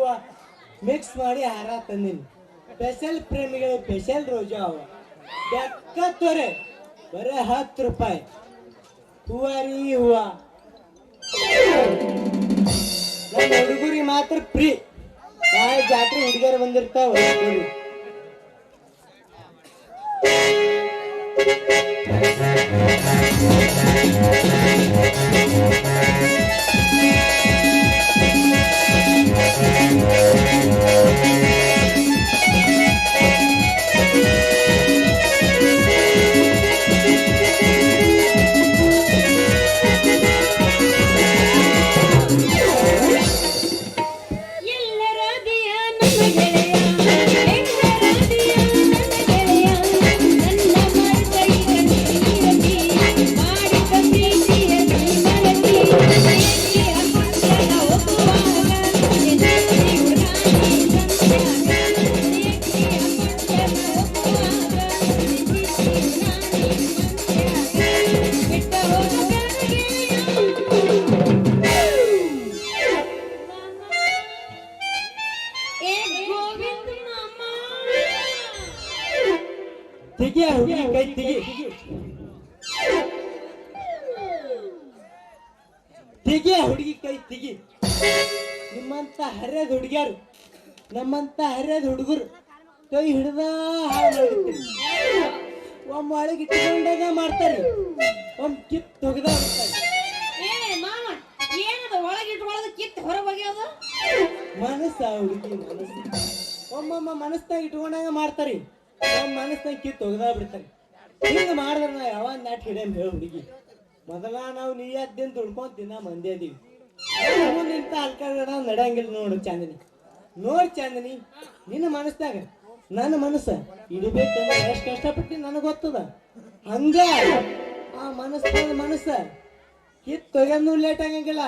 ಹೂವ ಮಿಕ್ಸ್ ಮಾಡಿ ಹಾರ ತಂದಿನಿ. ಸ್ಪೆಷಲ್ ಪ್ರೇಮಿಗಳು ಸ್ಪೆಷಲ್ ರೋಜಾ ಹೂವ ತೊರೆ, ಬರೀ ಹತ್ತು ರೂಪಾಯಿ. ಹೂವ ರೀ ಹೂವ. ನಮ್ಮ ಹುಡುಗರಿಗೆ ಮಾತ್ರ ಫ್ರೀ ನಾಳೆ ಜಾತ್ರೆ ಹುಡುಗರು ಬಂದಿರ್ತಾವ. ತೆಗಿಯ ಹುಡುಗಿ ಕೈ ತಿಗಿ ತೆಗಿಯ ಹುಡುಗಿ ಕೈ ತೆಗಿ ನಿಮ್ಮಂತ ಹರಿಯದ ಹುಡುಗಿಯರು ನಮ್ಮಂತ ಹರಿಯದ ಹುಡುಗರು ಕೈ ಹಿಡ್ದ ಹಾಳು ಮಾಡಿರ್ತೀರಿ ಒಮ್ಮ ಒಳಗೆ ಇಟ್ಕೊಂಡಾಗ ಮಾಡ್ತಾರೆ ಒಮ್ಮ ಕಿತ್ ತೆಗ್ದ ಮಾಡ್ತಾರೆ ಏನದ ಒಳಗೆ ಇಟ್ಕೊಳ್ಳೋದು ಕಿತ್ತು ಹೊರ ಒಗೆಯೋದು ಮನಸ್ಸ ಹುಡುಗಿ, ಮನಸ್ಸು. ಒಮ್ಮೊಮ್ಮ ಮನಸ್ನಾಗ ಇಟ್ಕೊಂಡಂಗ ಮಾಡ್ತಾರೆ. ಒಮ್ಮ ಮನಸ್ನಾಗ ಕಿತ್ತು ಒಗದಾ ಬಿಡ್ತಾರೆ ಹಿಂಗೆ ಮಾಡಿದ್ರೆ ನಾವು ಯಾವಾಗ ನಾಟ್ ಹಿಡಿಯ ಹೇಳಿ ಹುಡುಗಿ. ಮೊದಲ ನಾವು ನೀಯದ್ದಿಂದ ದುಡ್ಕೊಂಡ್ ದಿನ ಮಂದಿ ಅದೀವಿ. ನಿಂತ ಅಲ್ಕಾಗಡ ನಡೆಯಂಗಿಲ್ಲ ನೋಡು ಚಾಂದಿನಿ. ನೋಡ್ ಚಾಂದಿನಿ, ನಿನ್ನ ಮನಸ್ನಾಗ, ನನ್ನ ಮನಸ್ಸ ಇಡಬೇಕಂದ್ರೆ ಎಷ್ಟು ಕಷ್ಟಪಟ್ಟು ನನಗೆ ಗೊತ್ತದ? ಹಂಗ ಆ ಮನಸ್ಸ ಮನಸ್ಸ ಕಿತ್ ತೊಗೊಂಡು ಲೇಟ್ ಆಗಂಗಿಲ್ಲ.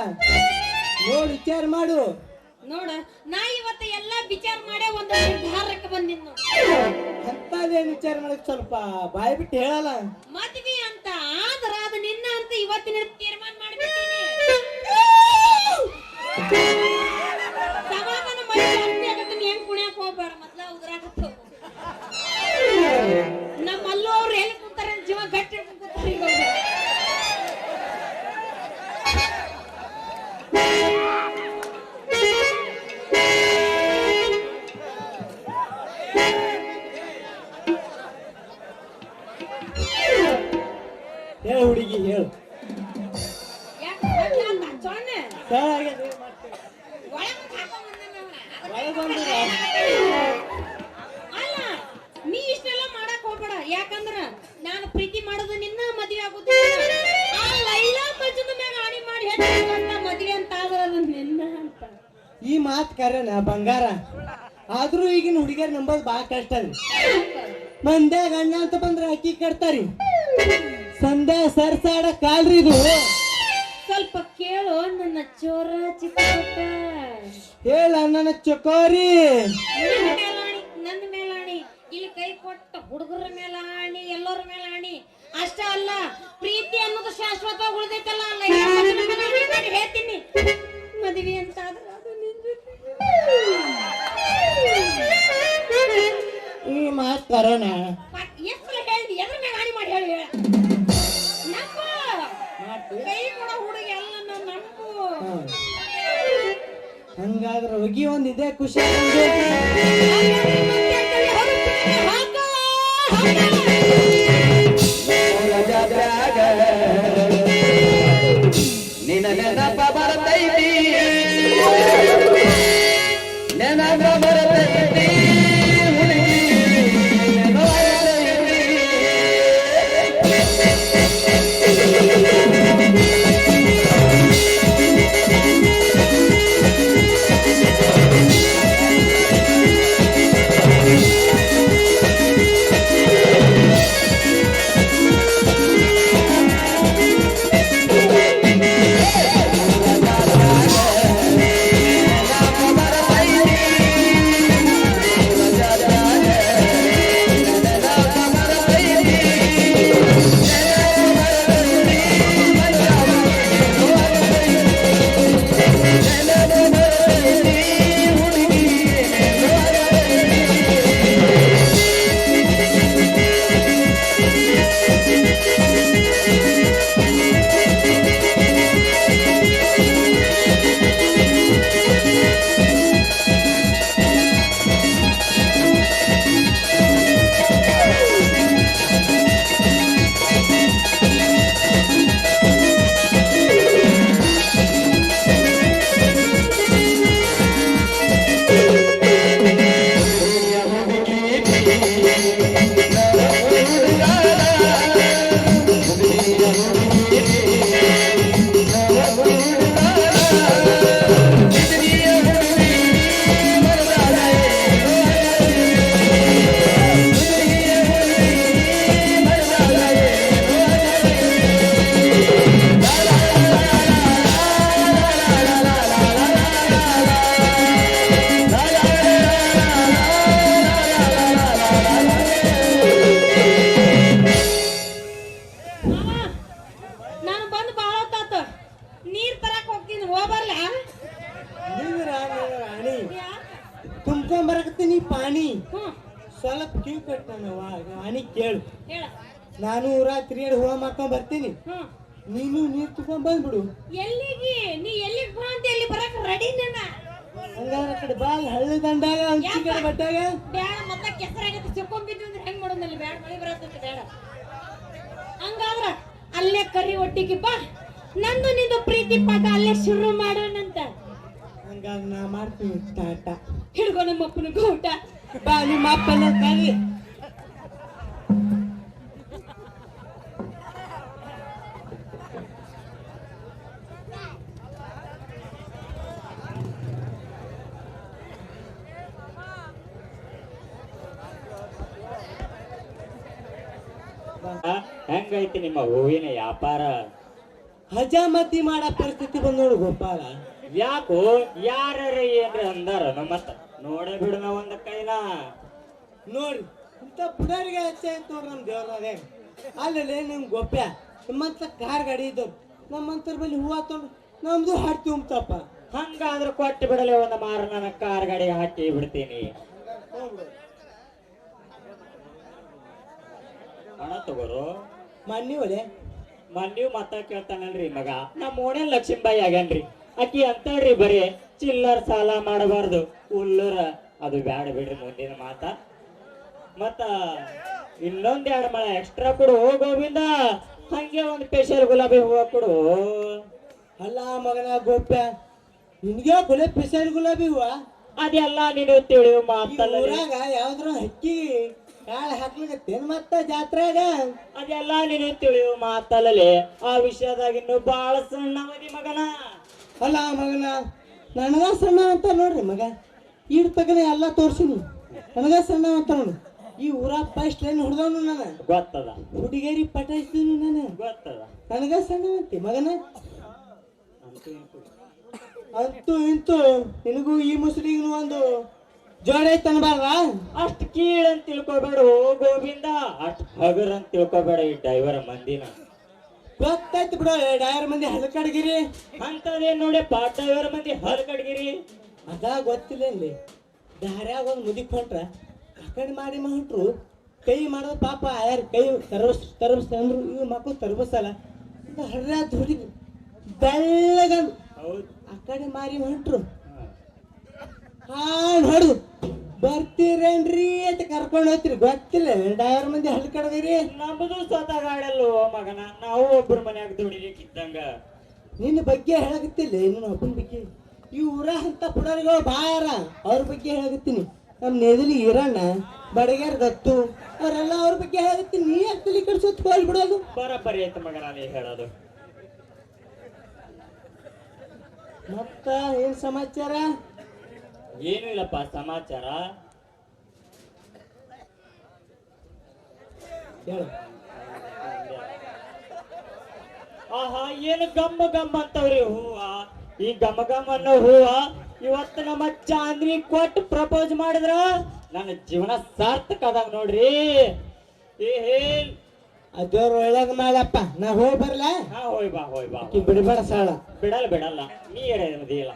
ನೋಡ್ ವಿಚಾರ ಮಾಡು. ನೋಡ ನಾ ಇವತ್ತು ಎಲ್ಲಾ ವಿಚಾರ ಮಾಡೇ ಒಂದು ನಿರ್ಧಾರಕ್ಕೆ ಬಂದಿದ್ದು ಅಂತದೇನ್ ವಿಚಾರ ಮಾಡಕ್ ಸ್ವಲ್ಪ ಬಾಯಿ ಬಿಟ್ಟು ಹೇಳಲ್ಲ. ಮದ್ವಿ ಅಂತ ಆದ್ರ ಅದು ನಿನ್ನ ಅಂತ ಇವತ್ತಿನ ತೀರ್ಮಾನ ಮಾಡ್ಬಿಟ್ಟಿನಿ. ಸಮಾಧಾನ ಮಾಡಿ ಹೆಂಗ್ ಕುಣಿಯಕ್ ಹೋಗ್ಬೇಡ ಮೊದ್ಲ ಉದ್ರಾಕತ್ತ. ಒಳಗ್ ಹೇಳು. ಅಲ್ಲ ನೀ ಇಷ್ಟೆಲ್ಲ ಮಾಡಕ್ ಹೋಗ್ಬೇಡ. ಯಾಕಂದ್ರ ನಾನು ಪ್ರೀತಿ ಮಾಡೋದು ನಿನ್ನ ಮದ್ವೆ ಆಗುತ್ತಿಲ್ಲ ನಿನ್ನ. ಆ ಲೈಲಾ ಮಜ್ಜದ ಮ್ಯಾಗ ಆಣಿ ಮಾಡಿ ಹೆಚ್ಚು ಮದ್ವೆ ಅಂತ ಆದ್ರ ಅದು ನಿನ್ನ ಅಂತ. ಈ ಮಾತ್ ಕರೆನ ಬಂಗಾರ. ಆದ್ರೂ ಈಗಿನ ಹುಡುಗಿಯರ್ ನಂಬೋದು ಬಹಳ ಕಷ್ಟ ರೀ ಮಂದ್ಯಾಗ ಅಣ್ಣ ಅಂತ ಬಂದ್ರೆ ಅಕ್ಕಿ ಕಟ್ತಾರಿ. ಸಂಧ್ಯಾ ಸರ್ಸಾಡ ಕಾಲ್ರಿ ಇದು. ಸ್ವಲ್ಪ ಕೇಳು ನನ್ನ ಚೋರ ಚಿಕ್ಕ ಹೇಳ ನನ್ನ ಚಕೋರಿ. ನಿನ್ನ ಮೇಲಾಣಿ ನನ್ನ ಮೇಲಾಣಿ ಇಲ್ಲಿ ಕೈ ಕೊಟ್ಟ ಹುಡುಗರ ಮೇಲಾಣಿ ಎಲ್ಲರ ಮೇಲಾಣಿ. ಅಷ್ಟ ಅಲ್ಲ ಪ್ರೀತಿ ಅನ್ನೋದು ಶಾಶ್ವತವಾಗಿ ಉಳಿದೈತಲ್ಲ ಅಲ್ಲ ಹೇಳ್ತೀನಿ. ಮದುವೆ ಅಂತ ಆದ್ರೆ ಅದು ನಿನ್ ಜೊತೆ. ಮಾತ್ ಕರೆನ ಮತ್ತ್ ಎಷ್ಟ್ ಸಲ ಹೇಳ್ದಿ. ಎದ್ರ ಮ್ಯಾಗ ಆಣಿ ಮಾಡಿ ಹೇಳಿ. ಹೇಳ ನಂಬು ಕೈ ಕೊಡೋ ಹುಡುಗಿ ಎಲ್ಲ ನಾನು ನಂಬು ಹಂಗಾದ್ರೆ ಹೋಗಿ ಒಂದ್ ಇದೇ ಖುಷಿ ನಾನು ಅನಿ ಕೇಳು. ಹೇಳ. ನಾನು ಊರ ತಿರುಗಾಡಿ ಹೂವ ಮಾಡ್ಕೊಂಡ್ ಬರ್ತೀನಿ. ಹ್ಮ್ ನೀನು ನೀರ್ ತುಂಬ ಬಂದ್ಬಿಡು. ಎಲ್ಲಿಗೆ? ನೀ ಎಲ್ಲಿಗೆ ಬಾ ಅಂತ ಎಲ್ಲಿ ಬರಕ್ ರೆಡಿ ನನ್ನ ಹಂಗಾರ ಆ ಕಡೆ ಬಾಲ್ ಹಳ್ಳಿ ದಂಡಾಗ ಹಂಚಿ ಕಡೆ ಬಟ್ಟಾಗ. ಬೇಡ ಮತ್ತೆ ಕೆಸರಾಗತ್ತೆ ಸಿಕ್ಕೊಂಬಿದ್ದು ಅಂದ್ರೆ ಹೆಂಗ್ ಮಾಡೋದಲ್ಲಿ ಬೇಡ ಮಳೆ ಬರತ್ತಂತ ಬೇಡ. ಹಂಗಾದ್ರ ಅಲ್ಲೇ ಕರಿ ಒಟ್ಟಿಗೆ ಬಾ. ನಂದು ನಿಂದು ಪ್ರೀತಿ ಪಾಠ ಅಲ್ಲೇ ಶುರು ಮಾಡೋಣಂತ ಹಂಗಾರ ನಾ ಮಾಡ್ತೀನಿ ಟಾಟ ಹಿಡ್ಕೊ ನಮ್ಮ ಅಪ್ಪನ ಗೌಟ. ಬಾ ನಿಮ್ಮ ಅಪ್ಪನ ಕರಿ. ಹೆಂಗೈತಿ ನಿಮ್ಮ ಹೂವಿನ ವ್ಯಾಪಾರ. ಹಜಾಮತಿ ಮಾಡೋ ಪರಿಸ್ಥಿತಿ ಬಂದ್ ನೋಡು ಗೋಪಾಲ. ಯಾಕೋ ಯಾರ ಏನ್ರಿ ಅಂದಾರ ನಮ್ಮತ್ತ ನೋಡೇ ಬಿಡು ನಾ ಒಂದ ಕೈನ. ನೋಡಿ ಇಂತ ಪುಡಾರಿಗೆ ಹೆಚ್ಚೆ ಅಂತ ನೋಡ್ರಿ ನಮ್ಮ ದೇವ್ರದೇ. ಅಲ್ಲೇ ನಿಮ್ ಗೊಪ್ಪ ನಿಮ್ಮಂತ ಕಾರ್ ಗಾಡಿ ಇದ್ದವ್ರು ನಮ್ಮಂತರ ಬಲ್ಲಿ ಹೂವ ತೊಗೊಂಡು ನಮ್ದು ಹಾಡ್ತೀವಿ ಉಮ್ತಪ್ಪ ಹಂಗಾದ್ರೆ ಕೊಟ್ಟು ಬಿಡಲೆ ಒಂದ ಮಾರ ನನ್ನ ಕಾರ್ ಗಾಡಿ ಹಾಕಿ ಬಿಡ್ತೀನಿ. ಹಣ ತಗೋರು. ಮನ್ನಿ ಒಲೆ. ಮಂದಿವ್ ಮತ್ತ ಕೇಳ್ತಾನಲ್ರಿ ಮಗ. ನಮ್ಮ ಓಣೆ ಲಕ್ಷ್ಮೀಬಾಯಿ ಆಗ್ಯಾನ್ರಿ. ಆಕಿ ಅಂತಾಳ್ರಿ ಬರೀ ಚಿಲ್ಲರ್ ಸಾಲ ಮಾಡಬಾರ್ದು. ಉಲ್ಲರ. ಅದು ಬ್ಯಾಡ ಬಿಡ್ರಿ ಮುಂದಿನ ಮಾತ. ಮತ್ತ ಇನ್ನೊಂದ್ ಎರಡು ಮಳೆ ಎಕ್ಸ್ಟ್ರಾ ಕೊಡು. ಗೋವಿಂದ ಹಂಗೆ ಒಂದ್ ಸ್ಪೆಷಲ್ ಗುಲಾಬಿ ಹೂವ ಕೊಡು. ಅಲ್ಲ ಮಗನ ಗೋಪ್ಯ ನಿನ್ಗೆ ಗುಲೆ ಸ್ಪೆಷಲ್ ಗುಲಾಬಿ ಹೂವ? ಅದೆಲ್ಲ ನೀನು ತಿಳಿಯು ಈ ಮಾತಲ್ಲ ಯಾವ್ದ್ರ ಹಕ್ಕಿ ಕಾಳು ಹಾಕ್ಲಿಕತ್ತೇನ್ ಮತ್ತ ಜಾತ್ರಾಗ ಅದೆಲ್ಲ ನೀನು ತಿಳಿಯು ಮಾತಲ್ಲಲೆ ಆ ವಿಷಯದಾಗ ಇನ್ನು ಬಾಳ ಸಣ್ಣವದಿ ಮಗನ. ಅಲ್ಲ ಮಗನ ನನಗ ಸಣ್ಣ ಅಂತ ನೋಡ್ರಿ ಮಗ. ಈಡ್ ತಗನ ಎಲ್ಲ ತೋರ್ಸಿನಿ. ನನಗ ಸಣ್ಣ ಅಂತ ನೋಡು. ಈ ಊರ ಫಸ್ಟ್ ಲೈನ್ ಹುಡ್ದವನು ನಾನು? ಗೊತ್ತದ. ಹುಡುಗೇರಿ ಪಟಾಯಿಸ್ತೀನಿ ನಾನು. ಗೊತ್ತದ. ನನಗ ಸಣ್ಣ ಅಂತಿ ಮಗನ? ಅಂತೂ ಇಂತೂ. ಅಂತೂ ಇಂತೂ ನಿನಗೂ ಈ ಮುಸ್ಲಿಗೂ ಒಂದು ಜೋಡ ಐತೆ ಅನ್ಬಾರ್ದ? ಅಷ್ಟ್ ಕೀಳ್ ಅಂತ ತಿಳ್ಕೊಬೇಡ ಓ ಗೋವಿಂದ. ಅಷ್ಟ್ ಹಗರ್ ಅಂತ ತಿಳ್ಕೊಬೇಡ ಈ ಡ್ರೈವರ್ ಮಂದಿನ. ಗೊತ್ತಾಯ್ತು ಬಿಡು ಡೈವರ್ ಮಂದಿ ಹಲಕಡ್ಗಿರಿ. ಅಂತದೇನ್ ಪಾ ಡ್ರೈವರ್ ಮಂದಿ ಹಲ್ ಕಡ್ಗಿರಿ ಅದ ಗೊತ್ತಿಲ್ಲ ಇಲ್ಲಿ. ದಾರ್ಯಾಗ ಒಂದು ಮುದಿಕ್ ಹೊಂಟ್ರ ಆ ಕಡೆ ಮಾಡಿ ಹೊಂಟ್ರು ಕೈ ಮಾಡೋದು ಪಾಪ ಯಾರು ಕೈ ತರಬಸ್ ತರಬಸ್ ಅಂದ್ರು ಇವ್ ಮಕ್ಕಳು ತರಬಸಲ್ಲ ಹರ್ರ ಹುಡುಗಿ ಬೆಳ್ಳಗಂದು. ಆ ಕಡೆ ಮಾರಿ ಹೊಂಟ್ರು ಹಾಡ್ ಹೊಡ್ದು ಬರ್ತೀರೇನ್ರಿ ಅಂತ ಕರ್ಕೊಂಡು ಹೋಗ್ತೀರಿ. ಗೊತ್ತಿಲ್ಲ ಡೈವರ್ ಮಂದಿ ಹಲ್ಕಡ್ದಿರಿ ನಮ್ದು ಸ್ವತಃ ಗಾಡಲ್ವ ಮಗನ. ನಾವು ಒಬ್ಬರ ಮನ್ಯಾಗ ದುಡಿಲಿಕ್ಕಿದ್ದಂಗ. ನಿನ್ನ ಬಗ್ಗೆ ಹೇಳಕತ್ತಿಲ್ಲ ನಿನ್ನ ಒಬ್ಬನ ಬಗ್ಗೆ. ಈ ಊರ ಅಂತ ಪುಡರ್ಗಳು ಬಾಯಾರ ಅವ್ರ ಬಗ್ಗೆ ಹೇಳಕತ್ತೀನಿ. ನಮ್ಮ ನೆದಲಿ ಇರಣ್ಣ ಬಡಗ್ಯಾರ ದತ್ತು ಅವರೆಲ್ಲ ಅವ್ರ ಬಗ್ಗೆ ಹೇಳಕತ್ತೀನಿ. ನೀ ಯಾಕೆ ತಲೆ ಬಿಡೋದು ಹೋಗ್ಬಿಡೋದು ಬರಬ್ಬರಿ ಆಯ್ತು ಮಗನ ನೀ ಹೇಳೋದು. ಮತ್ತ ಏನ್ ಸಮಾಚಾರ? ಏನು ಇಲ್ಲಪ್ಪ ಸಮಾಚಾರ? ಆಹಾ ಏನು ಗಮ್ಮ ಗಮ್ಮ ಅಂತವ್ರಿ ಹೂವ? ಈ ಗಮ ಗಮ್ ಅನ್ನೋ ಹೂವ ಇವತ್ತು ನಮ್ಮ ಚಾಂದ್ರಿ ಕೊಟ್ಟು ಪ್ರಪೋಸ್ ಮಾಡಿದ್ರ ನನ್ನ ಜೀವನ ಸಾರ್ಥಕ ಅದಾಗ ನೋಡ್ರಿ. ಏ ಅದೇವ್ರ ಒಳ್ಳೇದ್ ಮಾಡಪ್ಪ ನಾ ಹೋಗಿ ಬರ್ಲ? ಹಾ ಹೋಯ್ ಬಾ ಹೋಯ್ ಬಾ ಬಿಡಬೇಡ ಸಾಳ. ಬಿಡಲ್ಲ ಬಿಡಲ್ಲ. ನೀ ಎಡೆ ಇಲ್ಲ